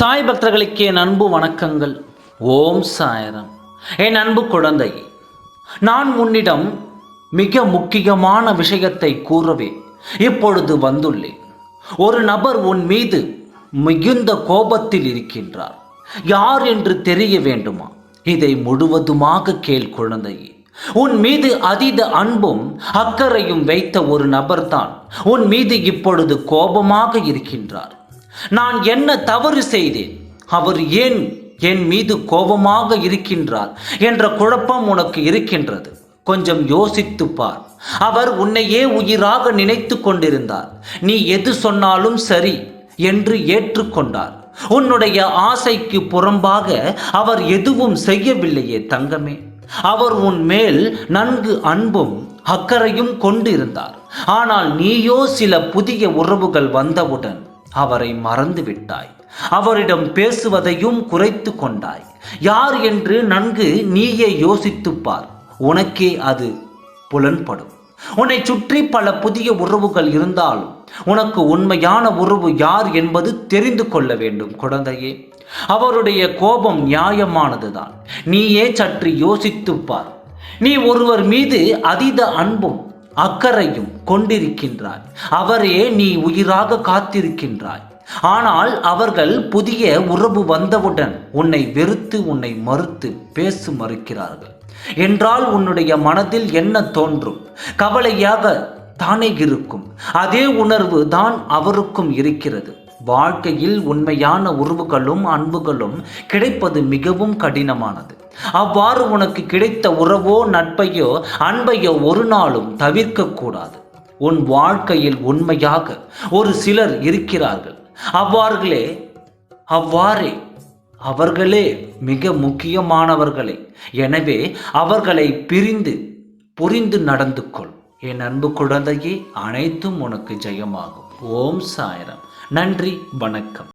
சாய் பக்தர்களுக்கு என் அன்பு வணக்கங்கள். ஓம் சாயரம். என் அன்பு குழந்தை நான் உன்னிடம் மிக முக்கியமான விஷயத்தை கூறவே இப்பொழுது வந்துள்ளேன். ஒரு நபர் உன் மீது மிகுந்த கோபத்தில் இருக்கின்றார். யார் என்று தெரிய வேண்டுமா? இதை முழுவதுமாக கேள் குழந்தையே உன் மீது அதீத அன்பும் அக்கறையும் வைத்த ஒரு நபர்தான் உன் மீது இப்பொழுது கோபமாக இருக்கின்றார். நான் என்ன தவறு செய்தேன்? அவர் ஏன் என் மீது கோபமாக இருக்கின்றார் என்ற குழப்பம் உனக்கு இருக்கின்றது. கொஞ்சம் யோசித்து பார். அவர் உன்னையே உயிராக நினைத்து கொண்டிருந்தார். நீ எது சொன்னாலும் சரி என்று ஏற்றுக்கொண்டார். உன்னுடைய ஆசைக்கு புறம்பாக அவர் எதுவும் செய்யவில்லையே தங்கமே. அவர் உன் மேல் நன்கு அன்பும் அக்கறையும் கொண்டிருந்தார். ஆனால் நீயோ சில புதிய உறவுகள் வந்தவுடன் அவரை மறந்து விட்டாய் அவரிடம் பேசுவதையும் குறைத்து கொண்டாய். யார் என்று நன்கு நீயே யோசித்துப்பார் உனக்கே அது புலன்படும். உன்னை சுற்றி பல புதிய உறவுகள் இருந்தாலும் உனக்கு உண்மையான உறவு யார் என்பது தெரிந்து கொள்ள வேண்டும் குழந்தையே. அவருடைய கோபம் நியாயமானதுதான். நீயே சற்று யோசித்துப்பார் நீ ஒருவர் மீது அதீத அன்பும் அக்கறையும் கொண்டிருக்கின்றாய். அவரே நீ உயிராக காத்திருக்கின்றாய். ஆனால் அவர்கள் புதிய உறவு வந்தவுடன் உன்னை வெறுத்து உன்னை மறுத்து பேச மறுக்கிறார்கள். என்றால் உன்னுடைய மனதில் என்ன தோன்றும்? கவலையாக தானே இருக்கும். அதே உணர்வு தான் அவருக்கும் இருக்கிறது. வாழ்க்கையில் உண்மையான உறவுகளும் அன்புகளும் கிடைப்பது மிகவும் கடினமானது. அவ்வாறு உனக்கு கிடைத்த உறவோ நட்பையோ அன்பையோ ஒரு நாளும் தவிர்க்கக்கூடாது. உன் வாழ்க்கையில் உண்மையாக ஒரு சிலர் இருக்கிறார்கள். அவ்வாறுகளே அவ்வாறே அவர்களே மிக முக்கியமானவர்களே. எனவே அவர்களை பிரிந்து புரிந்து நடந்து கொள் என் அன்பு குழந்தையே அனைத்தும் உனக்கு ஜெயமாகும். ஓம் சாயரம். நன்றி வணக்கம்.